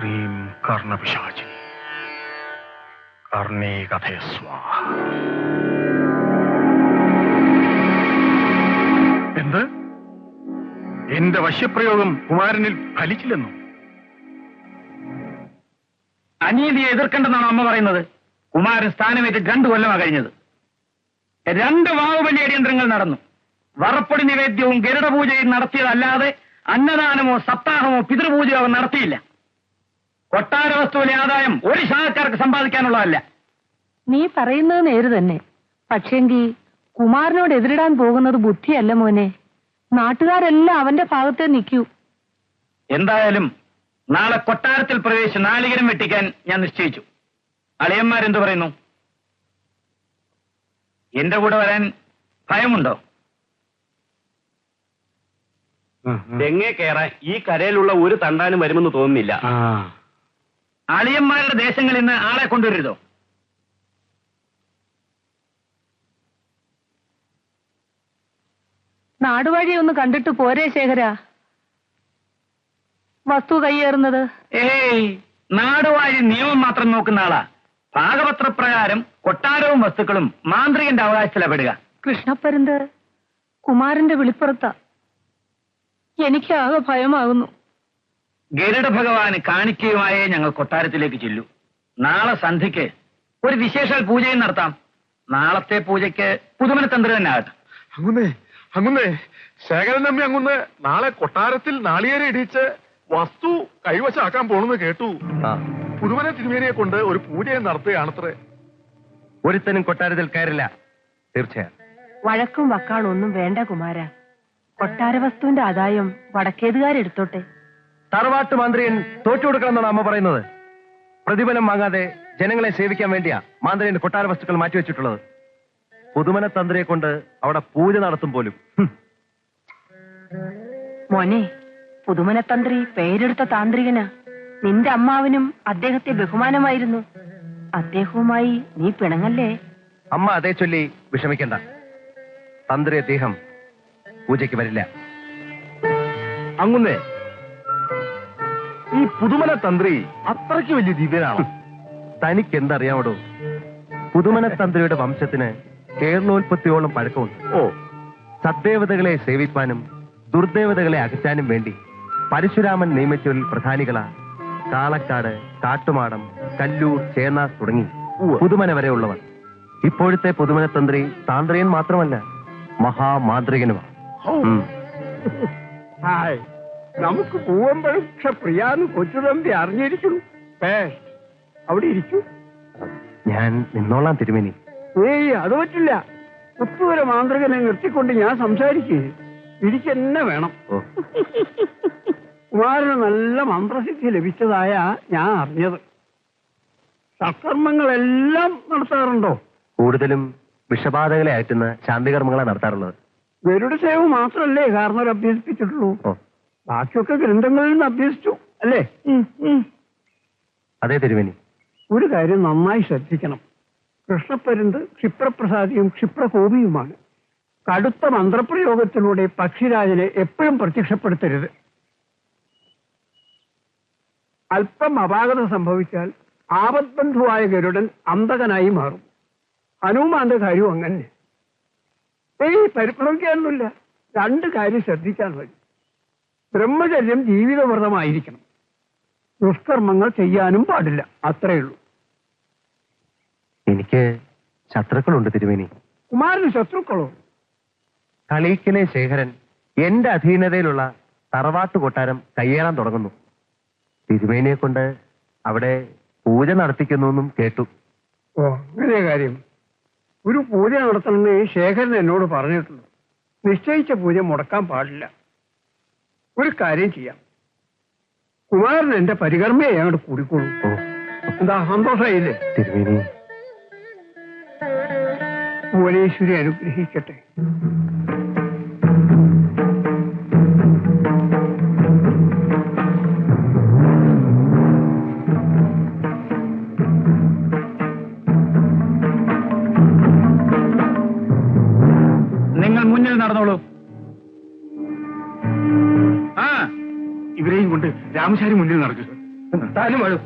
ഹ്രീം കർണപിശാചി. കർണേ എന്ത്? എന്റെ വശ്യപ്രയോഗം കുമാരനിൽ ഫലിച്ചില്ലെന്നോ? അനീതിയെ എതിർക്കണ്ടെന്നാണ് അമ്മ പറയുന്നത്. കുമാരൻ സ്ഥാനമേറ്റ് രണ്ടു കൊല്ലമാണ് കഴിഞ്ഞത്. രണ്ട് വാവുബലി അടിയന്തരങ്ങൾ നടന്നു. വറപ്പൊടി നിവേദ്യവും ഗരുഡപൂജയും നടത്തിയതല്ലാതെ അന്നദാനമോ സപ്താഹമോ പിതൃപൂജയോ അവർ നടത്തിയില്ല. കൊട്ടാര വസ്തുവിലെ ആദായം ഒരു ശാഖക്കാർക്ക് സമ്പാദിക്കാനുള്ളതല്ല. നീ പറയുന്നത് നേര് തന്നെ. പക്ഷേങ്കി കുമാരനോട് എതിരിടാൻ പോകുന്നത് ബുദ്ധിയല്ല മോനെ. നാട്ടുകാരെല്ലാം അവന്റെ ഭാഗത്തെ നിൽക്കൂ എന്തായാലും നാളെ കൊട്ടാരത്തിൽ പ്രവേശിച്ച് നാളികരം വെട്ടിക്കാൻ ഞാൻ നിശ്ചയിച്ചു. അളിയന്മാരെന്തു പറയുന്നു? എന്റെ കൂടെ വരാൻ ഭയമുണ്ടോ? തെങ്ങേ കയറാൻ ഈ കരയിലുള്ള ഒരു തണ്ടാനും വരുമെന്ന് തോന്നുന്നില്ല. ആ. അളിയന്മാരുടെ ദേശങ്ങളിൽ നിന്ന് ആളെ കൊണ്ടുവരരുതോ നാടുവഴി ഒന്ന് കണ്ടിട്ട് പോരേ ശേഖര. വസ്തു കൈയേറുന്നത്. ഏയ് നാടുവാഴി നിയമം മാത്രം നോക്കുന്ന ആളാ. ഭാഗപത്രപ്രകാരം കൊട്ടാരവും വസ്തുക്കളും മാന്ത്രികന്റെ അവകാശത്തിലപ്പെടുക കൃഷ്ണപ്പരുന്ത് കുമാരന്റെ വിളിപ്പുറത്താ. എനിക്ക് ആകെ ഭയമാകുന്നു. ഗരുഡ ഭഗവാന് കാണിക്കയുമായേ ഞങ്ങൾ കൊട്ടാരത്തിലേക്ക് ചെല്ലൂ. നാളെ സന്ധ്യക്ക് ഒരു വിശേഷാൽ പൂജയും നടത്താം. നാളത്തെ പൂജയ്ക്ക് പുതുമനത്തന്ത്രി തന്നെ ആകട്ടെ. അങ്ങുന്നേ അങ്ങുന്നേ. ശേഖരൻ തമ്മി അങ്ങുന്ന്. നാളെ കൊട്ടാരത്തിൽ നാളികേരെ ഇടിച്ച് വസ്തു കൈവശാക്കാൻ പോണെന്ന് കേട്ടു. പുതുമന തിരുമേനിയെ കൊണ്ട് ഒരു പൂജയും നടത്തുകയാണത്രേ. ഒരുത്തനും കൊട്ടാരത്തിൽ കയറില്ല. തീർച്ചയായും. വഴക്കും വക്കാളും ഒന്നും വേണ്ട കുമാര. കൊട്ടാര വസ്തുവിന്റെ ആദായം വടക്കേതുകാരെടുത്തോട്ടെ? തറവാട്ട് മാന്ത്രിയൻ തോറ്റു കൊടുക്കണമെന്നാണ് അമ്മ പറയുന്നത്. പ്രതിഫലം വാങ്ങാതെ ജനങ്ങളെ സേവിക്കാൻ വേണ്ടിയാ മാന്ത്രിയൻ കൊട്ടാര വസ്തുക്കൾ മാറ്റിവെച്ചിട്ടുള്ളത്. പുതുമന തന്ത്രിയെ കൊണ്ട് അവിടെ പൂജ നടത്തും പോലും. മോനെ പുതുമന തന്ത്രി പേരെടുത്ത താന്ത്രികനാ. നിന്റെ അമ്മാവിനും അദ്ദേഹത്തെ ബഹുമാനമായിരുന്നു. അദ്ദേഹവുമായി നീ പിണങ്ങല്ലേ? അമ്മ അതേ ചൊല്ലി വിഷമിക്കണ്ട. തന്ത്രി അദ്ദേഹം പൂജയ്ക്ക് വരില്ല. അങ്ങുന്നേ. ഈ പുതുമന തന്ത്രി അത്രയ്ക്ക് വലിയ ദിവ്യനാണ്? തനിക്ക് എന്തറിയാമടോ പുതുമന തന്ത്രിയുടെ വംശത്തിന് കേരളോൽപത്തിയോളം പഴക്കമുണ്ട്. ഓ. സദ്ദേവതകളെ സേവിപ്പാനും ദുർദേവതകളെ അകറ്റാനും വേണ്ടി പരശുരാമൻ നിയമിച്ചവരിൽ പ്രധാനികള കാളക്കാട് കാട്ടുമാടം കല്ലൂർ ചേന്നാസ് തുടങ്ങി പുതുമന വരെ ഉള്ളവർ ഇപ്പോഴത്തെ പുതുമന തന്ത്രി താന്ത്രിയൻ മാത്രമല്ല മഹാമാന്ത്രികനുമാണ് ഹായ്. നമുക്ക് പോകുമ്പോഴും പക്ഷെ പ്രിയാന്ന് കൊച്ചുതമ്പി അറിഞ്ഞിരിക്കുന്നു. അവിടെ ഇരിക്കൂ. ഞാൻ നിന്നോളാം തിരുമേനി. ഏയ് അത് പറ്റില്ല. കുത്തുവരെ മാന്ത്രികനെ നിർത്തിക്കൊണ്ട് ഞാൻ സംസാരിക്കേ. ഇരിക്കെന്നെ വേണം. കുമാരന് നല്ല മന്ത്രസിദ്ധി ലഭിച്ചതായ ഞാൻ അറിഞ്ഞത്. സത്കർമ്മങ്ങളെല്ലാം നടത്താറുണ്ടോ? കൂടുതലും വിഷബാധകളെ അയറ്റുന്ന ശാന്തികർമ്മങ്ങളാണ് നടത്താറുള്ളത്. ഗരുഡ സേവ മാത്രല്ലേ കാരണവർ അഭ്യസിപ്പിച്ചിട്ടുള്ളൂ. ബാക്കിയൊക്കെ ഗ്രന്ഥങ്ങളിൽ നിന്ന് അഭ്യസിച്ചു അല്ലേ? അതേ തിരുമേനി. ഒരു കാര്യം നന്നായി ശ്രദ്ധിക്കണം. കൃഷ്ണപ്പരുന്ത് ക്ഷിപ്രപ്രസാദിയും ക്ഷിപ്രകോപിയുമാണ്. കടുത്ത മന്ത്രപ്രയോഗത്തിലൂടെ പക്ഷിരാജനെ എപ്പോഴും പ്രത്യക്ഷപ്പെടുത്തരുത്. അല്പം അപാകത സംഭവിച്ചാൽ ആപത്ബന്ധുവായ ഗരുഡൻ അന്തകനായി മാറും. ഹനുമാന്റെ കാര്യവും അങ്ങനെ. ഏയ് പരിഭ്രമിക്കാനൊന്നുമില്ല. രണ്ട് കാര്യം ശ്രദ്ധിക്കാൻ മതി. ബ്രഹ്മചര്യം ജീവിതവ്രതമായിരിക്കണം. ദുഷ്കർമ്മങ്ങൾ ചെയ്യാനും പാടില്ല. അത്രയേ ഉള്ളൂ. എനിക്ക് ശത്രുക്കളുണ്ട് തിരുമേനി. കുമാരന് ശത്രുക്കളോ? കളീക്കിലെ ശേഖരൻ എന്റെ അധീനതയിലുള്ള തറവാട്ട് കൊട്ടാരം കയ്യേറാൻ തുടങ്ങുന്നു. തിരുമേനിയെ കൊണ്ട് അവിടെ പൂജ നടത്തിക്കുന്നെന്നും കേട്ടു. ഓ അങ്ങനെ കാര്യം. ഒരു പൂജ നടത്തണമെന്ന് ശേഖരൻ എന്നോട് പറഞ്ഞിട്ടുണ്ട്. നിശ്ചയിച്ച പൂജ മുടക്കാൻ പാടില്ല. ഒരു കാര്യം ചെയ്യാം. കുമാരൻ എന്റെ പരികർമ്മയെ അങ്ങോട്ട് കൂടിക്കോളൂ. എന്താ സന്തോഷമായില്ലേ തിരുവേനി ഭുവനേശ്വരി അനുഗ്രഹിക്കട്ടെ. രാമശാരി മുന്നിൽ നടക്കും. താനും വരൂ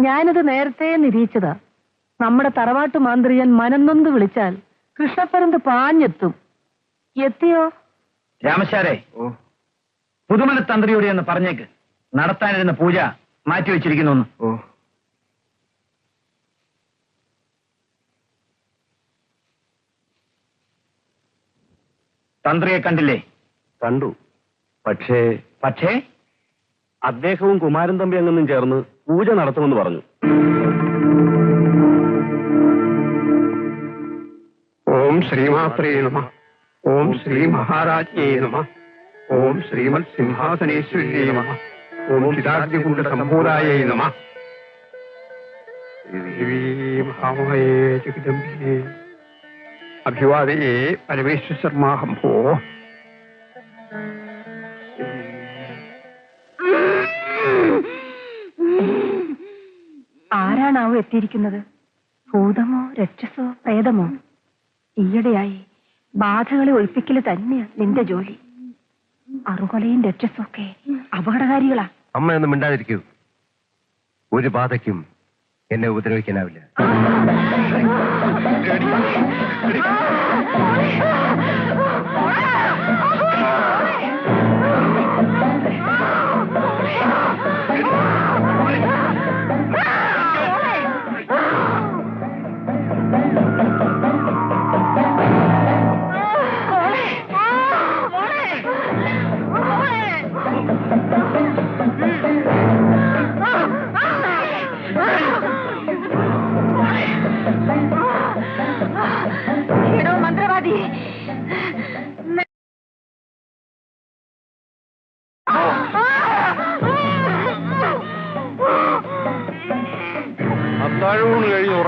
ഞാനിത് നേരത്തെ നിരീക്ഷിച്ചതാ. നമ്മുടെ തറവാട്ട് മാന്ത്രികൻ മനന്നൊന്ത് വിളിച്ചാൽ കൃഷ്ണപ്പരന്ത് പാഞ്ഞെത്തും. എത്തിയോ? രാമശാരേ പുതുമല തന്ത്രിയോട് എന്ന് പറഞ്ഞേക്ക്. നടത്താനിരുന്ന പൂജ മാറ്റിവെച്ചിരിക്കുന്നു ഓ. തന്ത്രിയെ കണ്ടില്ലേ? കണ്ടു. പക്ഷേ പക്ഷേ? അദ്ദേഹവും കുമാരൻ തമ്പി അങ്ങൊന്നും ചേർന്ന് പൂജ നടത്തുമെന്ന് പറഞ്ഞു. ഓം ശ്രീമാത്രേ നമ. ഓം ശ്രീ മഹാരാജ്ഞേ നമ. ഓം ശ്രീമത് സിംഹാസനേശ്വര്യേ നമ. ഓം ചിതാഗ്നികുണ്ട സമ്പൂരായ നമ. ദേവീ ജഗദംബികേ അഭിവാദയേ പരമേശ്വര ശർമാഹം ആരാണാവോ എത്തിയിരിക്കുന്നത്? ഭൂതമോ രക്ഷസോ പ്രേതമോ? ഈയിടെയായി ബാധകളെ ഒഴിപ്പിക്കൽ തന്നെയാ നിന്റെ ജോലി. അറുകൊലയും രക്ഷസും ഒക്കെ അപകടകാരികളാ. അമ്മയൊന്നും മിണ്ടാതിരിക്കൂ ഒരു ബാധയ്ക്കും എന്നെ ഉപദ്രവിക്കാനാവില്ല. എടോ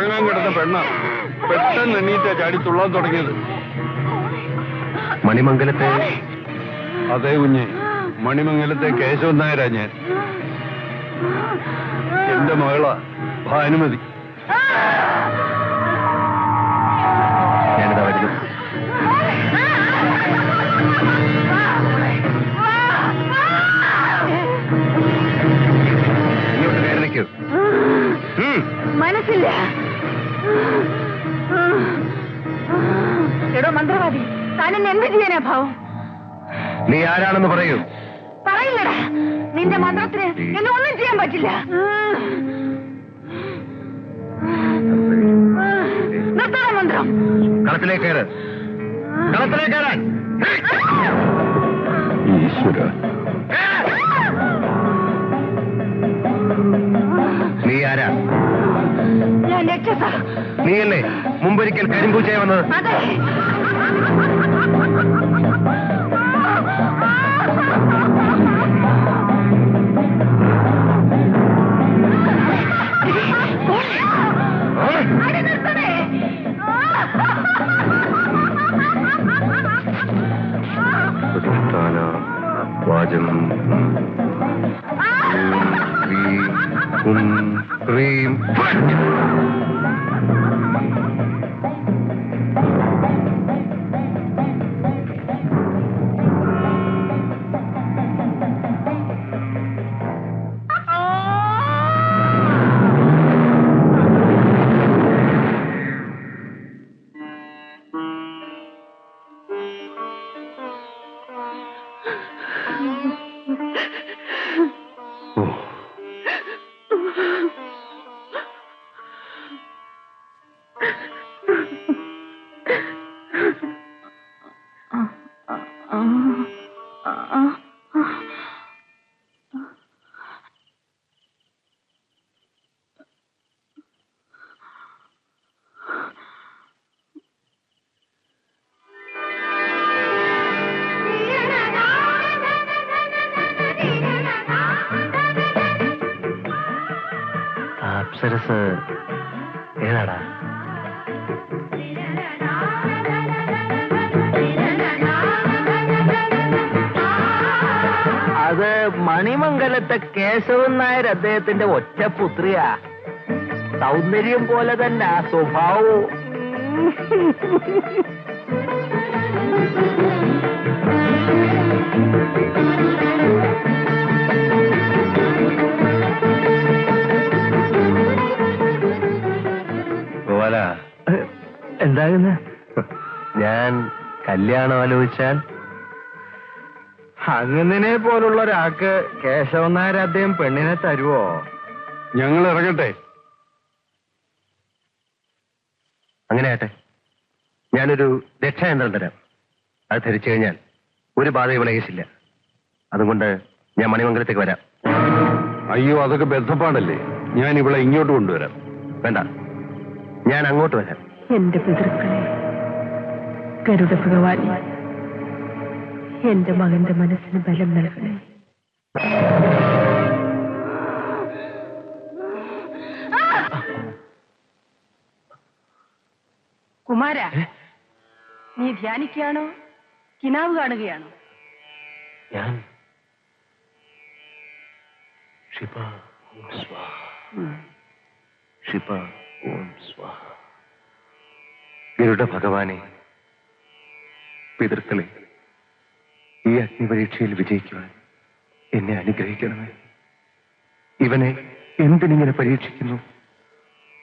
ഉറങ്ങാൻ കിടന്ന പെണ്ണ. പെട്ടെന്ന് എണ്ണീറ്റ ചാടി തുള്ളാൻ തുടങ്ങിയത്. മണിമംഗലത്തെ അതേ കുഞ്ഞെ മണിമംഗലത്തെ കേശവൻ നായരാ ഞാൻ. എന്റെ മകളാ ഭാനുമതി. താനെന്നെ എന്ത് ചെയ്യാനാ ഭാവം? നീ ആരാണെന്ന് പറയൂ. പറയില്ലടാ. നിന്റെ മന്ത്രത്തിന് എന്നെ ഒന്നും ചെയ്യാൻ പറ്റില്ല. നിർത്തണ മന്ത്രം. കളത്തിലേക്ക് കയറ്. കളത്തിലേക്ക് കയറാൻ. ഈശ്വര. നീ ആരാ? ഞാൻ രക്ഷസ. നീയല്ലേ? മുമ്പൊരിക്കൽ കരിമ്പൂച്ചയെ വന്നത്. അതെ. Thank you. ഏതാടാ? അത് മണിമംഗലത്തെ കേശവൻ നായർ അദ്ദേഹത്തിന്റെ ഒറ്റ പുത്രിയാ സൗന്ദര്യം പോലെ തന്നെ സ്വഭാവവും. എന്താകുന്ന? ഞാൻ കല്യാണം ആലോചിച്ചാൽ അങ്ങനെ പോലുള്ള ഒരാൾക്ക് കേശവൻ നായർ അദ്ദേഹം പെണ്ണിനെ തരുവോ? ഞങ്ങൾ ഇറങ്ങട്ടെ. അങ്ങനെ ആട്ടെ. ഞാനൊരു രക്ഷായന്ത്രം തരാം. അത് ധരിച്ചു കഴിഞ്ഞാൽ ഒരു ബാധയും വിളയിച്ചില്ല അതുകൊണ്ട് ഞാൻ മണിമംഗലത്തേക്ക് വരാം. അയ്യോ അതൊക്കെ ബന്ധപ്പാടല്ലേ? ഞാൻ ഇവിടെ ഇങ്ങോട്ട് കൊണ്ടുവരാം. വേണ്ട. ഞാൻ അങ്ങോട്ട് വരാം. എന്റെ പിതൃക്കളെ കരുട ഭഗവാൻ എന്റെ മകന്റെ മനസ്സിന് ബലം നൽകണേ കുമാര നീ ധ്യാനിക്കുകയാണോ? കിനാവ് കാണുകയാണോ? ഞാൻ ശിപ ഓം സ്വാഹ. ശിപ ഓം സ്വാഹ. ഗരുഡ ഭഗവാനെ പിതൃക്കളെ ഈ അഗ്നിപരീക്ഷയിൽ വിജയിക്കുവാൻ എന്നെ അനുഗ്രഹിക്കണമേ. ഇവനെ എന്തിനിങ്ങനെ പരീക്ഷിക്കുന്നു?